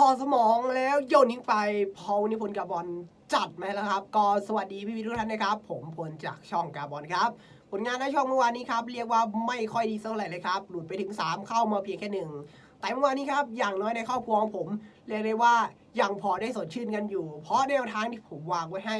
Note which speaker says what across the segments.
Speaker 1: ถอดสมองแล้วโยนทิ้งไปพอวันนี้พลกาบอลจัดมาแล้วครับ ก็สวัสดีพี่ๆทุกท่านนะครับ ผมพลจากช่องกาบอลครับ ผลงานในช่องเมื่อวานนี้ครับ เรียกว่าไม่ค่อยดีสักเท่าไหร่เลยครับ หลุดไปถึง 3 เข้ามาเพียงแค่หนึ่งแต่เมื่อวานนี้ครับ อย่างน้อยในครอบครัวของผมเรียกได้ว่ายังพอได้สดชื่นกันอยู่ เพราะแนวทางที่ผมวางไว้ให้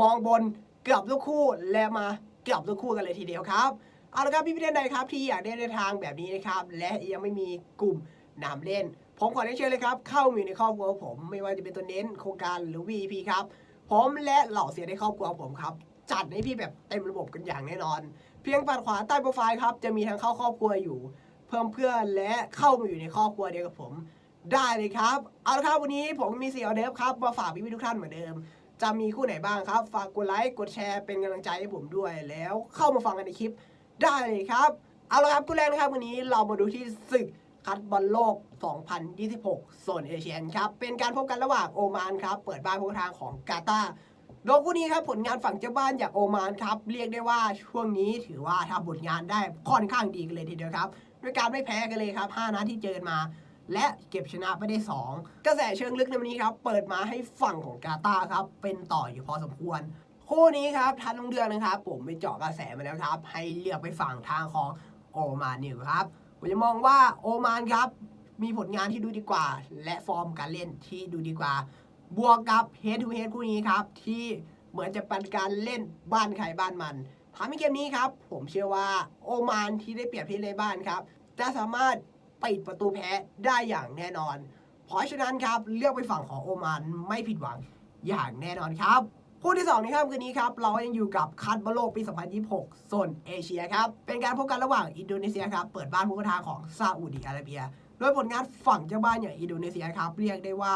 Speaker 1: มองบนเกือบทุกคู่และมาเกือบทุกคู่กันเลยทีเดียวครับเอาละครับพี่พี่ท่านใดครับที่อยากได้แนวทางแบบนี้นะครับและยังไม่มีกลุ่มนำเล่น ผมขอได้เชิญเลยครับเข้ามาอยู่ในครอบครัวผมไม่ว่าจะเป็นตัวเน้นโครงการหรือ VP ครับผมและเหล่าเสียในครอบครัวผมครับจัดให้พี่แบบเต็มระบบกันอย่างแน่นอน เพียงปัดขวาใต้โปรไฟล์ครับจะมีทางเข้าครอบครัวอยู่ เพิ่มเพื่อนและเข้ามาอยู่ในครอบครัวเดียวกับผม ได้เลยครับเอาละครับวันนี้ผมมีสี่ออเดฟครับมาฝากพี่ๆทุกท่านเหมือนเดิม จะมีคู่ไหนบ้างครับ ฝากกดไลค์กดแชร์เป็นกำลังใจให้ผมด้วยแล้วเข้ามาฟังกันในคลิป ได้เลยครับเอาละครับคู่แรกนะครับวันนี้เรามาดูที่ศึก คัดบอลโลก 2026 โซนเอเชียนครับ เป็นการพบกันระหว่างโอมานครับ เปิดบ้านพบทางของกาตาร์โดยคู่นี้ครับผลงานฝั่งเจ้าบ้านอย่างโอมานครับ เรียกได้ว่าช่วงนี้ถือว่าทำผลงานได้ค่อนข้างดีกันเลยทีเดียวครับ ด้วยการไม่แพ้กันเลยครับ 5นัดที่เจอกันมา และเก็บชนะไปได้ 2 กระแสเชิงลึกในวันนี้ครับ เปิดมาให้ฝั่งของกาตาร์ครับ เป็นต่ออยู่พอสมควร คู่นี้ครับทันลงเดือนนะครับ ผมไปเจาะกระแสมาแล้วครับ ให้เลือกไปฝั่งทางของโอมานอยู่ครับ ผมจะมองว่าโอมานครับ มีผลงานที่ดูดีกว่า และฟอร์มการเล่นที่ดูดีกว่า บวกกับเฮดทูเฮดคู่นี้ครับ ที่เหมือนจะเป็นการเล่นบ้านใครบ้านมันทำให้เกมนี้ครับ ผมเชื่อว่าโอมานที่ได้เปรียบที่ในบ้านครับจะสามารถปิดประตูแพ้ได้อย่างแน่นอน เพราะฉะนั้นครับเลือกไปฝั่งของโอมานไม่ผิดหวังอย่างแน่นอนครับ คู่ที่ 2 ในค่ำคืนนี้ครับ เรายังอยู่กับคัดบอลโลกปี 2026โซนเอเชียครับ เป็นการพบกันระหว่างอินโดนีเซียครับ เปิดบ้านผู้กระทาของซาอุดิอาระเบีย โดยผลงานฝั่งเจ้าบ้านอย่างอินโดนีเซียครับ เรียกได้ว่า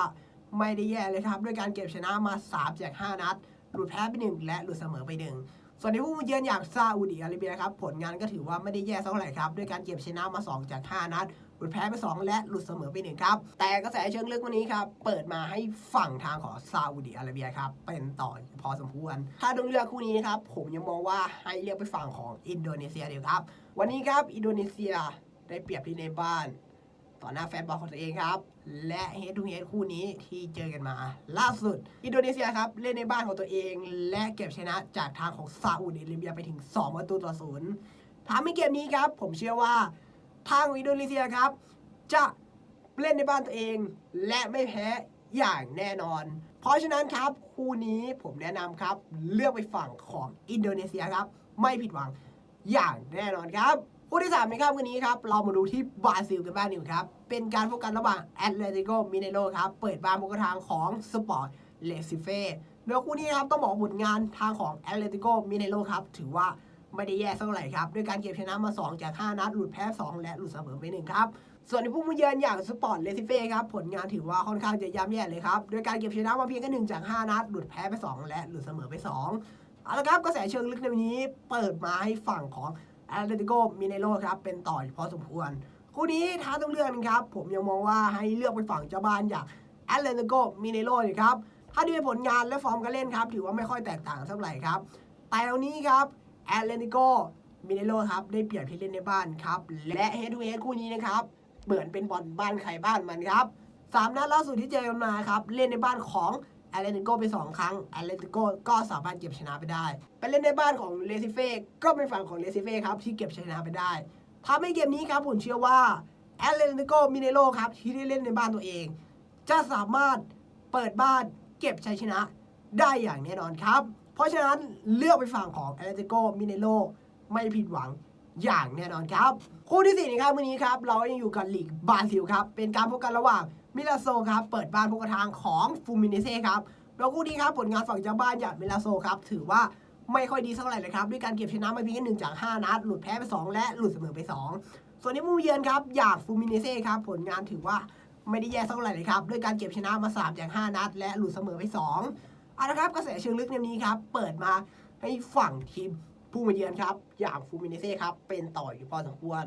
Speaker 1: ไม่ได้แย่เลยครับด้วยการเก็บชนะมา3จาก5นัด หลุดแพ้ไป 1 และหลุดเสมอไป 1 ส่วนในผู้มาเยือนอย่างซาอุดิอาระเบียครับผลงานก็ถือว่าไม่ได้แย่เท่าไหร่ครับด้วยการเก็บชนะมา 2 จาก 5 นัด หลุดแพ้ไป 2 และหลุดเสมอไป1ครับ แต่กระแสเชิงลึกวันนี้ครับ เปิดมาให้ฝั่งทางของซาอุดิอาระเบียครับ เป็นต่อพอสมควร ถ้าต้องเลือกคู่นี้นะครับ ผมยังมองว่าให้เลือกไปฝั่งของอินโดนีเซียเดียวครับ วันนี้ครับอินโดนีเซียได้เปรียบที่ในบ้านต่อหน้าแฟนบอลของตัวเองครับ และเฮดทูเฮดคู่นี้ที่เจอกันมา ล่าสุด อินโดนีเซียครับ เล่นในบ้านของตัวเอง และเก็บชนะจากทางของซาอุดิอาระเบียไปถึง 2 ประตูต่อศูนย์ทำให้เกมนี้ครับ ผมเชื่อว่า ทางอินโดนีเซียครับ จะเล่นในบ้านตัวเอง และไม่แพ้อย่างแน่นอน เพราะฉะนั้นครับคู่นี้ผมแนะนำครับ เลือกไปฝั่งของอินโดนีเซียครับ ไม่ผิดหวังอย่างแน่นอนครับคู่ที่3ในค่ำคืนนี้ครับ เรามาดูที่บราซิลกันบ้างดีกว่าครับ เป็นการพบกันระหว่างแอตเลติโกมิเนโรครับ เปิดบ้านพบกับทางของสปอร์ตเลซิเฟ่โดยคู่นี้ครับต้องบอกผลงานทางของแอตเลติโกมิเนโรครับ ถือว่า ไม่ได้แย่เท่าไหร่ครับด้วยการเก็บชนะมา 2 จาก 5 นัด หลุดแพ้ 2 และหลุดเสมอไปหนึ่งครับ ส่วนในผู้มาเยือนอย่างสปอร์ตเลซิเฟ่ครับ ผลงานถือว่าค่อนข้างจะย่ำแย่เลยครับโดยการเก็บชนะมาเพียงแค่หนึ่งจาก 5 นัด หลุดแพ้ไป 2 และหลุดเสมอไป 2 เอาละครับกระแสเชิงลึกในวันนี้เปิดมาให้ฝั่งของแอตเลติโกมิเนโรครับเป็นต่อยพอสมควรคู่นี้ท้าต้องเลือกนครับผมยังมองว่าให้เลือกไปฝั่งเจ้าบ้านอย่างแอตเลติโกมิเนโรครับถ้าดูผลงานและฟอร์มการเล่นครับถือว่าไม่ค่อยแตกต่างเท่าไหร่ครับแต่วันนี้ครับ แอตเลติโกมิเนโรครับได้เปรียบที่เล่นในบ้านครับ และเฮดทูเฮดคู่นี้นะครับเหมือนเป็นบอลบ้านใครบ้านมันครับสามนัดล่าสุดที่เจอกันมาครับ เล่นในบ้านของแอตเลติโกไป 2 ครั้งแอตเลติโกก็สามารถเก็บชนะไปได้ ไปเล่นในบ้านของเลซิเฟ่ก็เป็นฝั่งของเลซิเฟ่ครับที่เก็บชนะไปได้ทำให้เกมนี้ครับผมเชื่อว่าแอตเลติโกมิเนโรครับที่ได้เล่นในบ้านตัวเอง จะสามารถเปิดบ้านเก็บชัยชนะ ได้อย่างแน่นอนครับ เพราะฉะนั้นเลือกไปฝั่งของแอตเลติโกมิเนโรไม่ผิดหวังอย่างแน่นอนครับ คู่ที่สี่นะครับวันนี้ครับ เรายังอยู่กับลีกบราซิลครับ เป็นการพบกันระหว่างมิลาโซครับ เปิดบ้านพบกับทางของฟูมิเนเซ่ครับแล้วคู่นี้ครับผลงานฝั่งเจ้าบ้านอย่างมิลาโซครับ ถือว่าไม่ค่อยดีเท่าไหร่เลยครับ ด้วยการเก็บชนะมาเพียงแค่หนึ่งจาก 5 นัด หลุดแพ้ไป 2 และหลุดเสมอไป 2 ส่วนที่ผู้เยือนครับอย่างฟูมิเนเซ่ครับผลงานถือว่าไม่ได้แย่เท่าไหร่เลยครับด้วยการเก็บชนะมา3จาก 5 นัด และหลุดเสมอไป 2 เอาละครับกระแสเชิงลึกในนี้ครับ เปิดมาให้ฝั่งทีมผู้มาเยือนครับ อย่างฟูมิเนเซ่ครับ เป็นต่ออยู่พอสมควร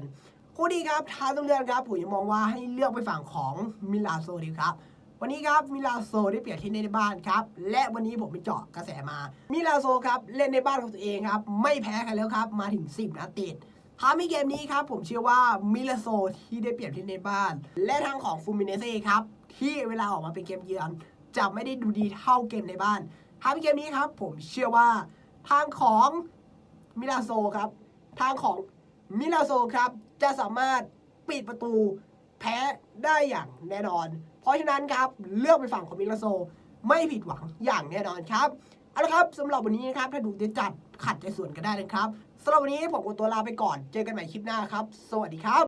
Speaker 1: คู่นี้ครับท้าต้องเลือกครับผมยังมองว่าให้เลือกไปฝั่งของมิลาโซดีครับวันนี้ครับมิลาโซได้เปรียบที่เล่นในบ้านครับ และวันนี้ผมไปเจาะกระแสมา มิลาโซครับเล่นในบ้านของตัวเองครับ ไม่แพ้ใครแล้วครับ มาถึง 10นัดติดทำให้เกมนี้ครับ ผมเชื่อว่ามิลาโซที่ได้เปรียบที่ในบ้าน และทางของฟูมิเนเซ่ครับ ที่เวลาออกมาเป็นเกมเยือน จะไม่ได้ดูดีเท่าเกมในบ้านทางเกมนี้ครับ ผมเชื่อว่าทางของมิลาโซครับ ทางของมิลาโซครับ จะสามารถปิดประตูแพ้ได้อย่างแน่นอน เพราะฉะนั้นครับเลือกไปฝั่งของมิลาโซไม่ผิดหวังอย่างแน่นอนครับเอาละครับสำหรับวันนี้นะครับถ้าดูจะจัดขัดใจส่วนกันได้นะครับสำหรับวันนี้ผมขอตัวลาไปก่อน เจอกันใหม่คลิปหน้าครับ สวัสดีครับ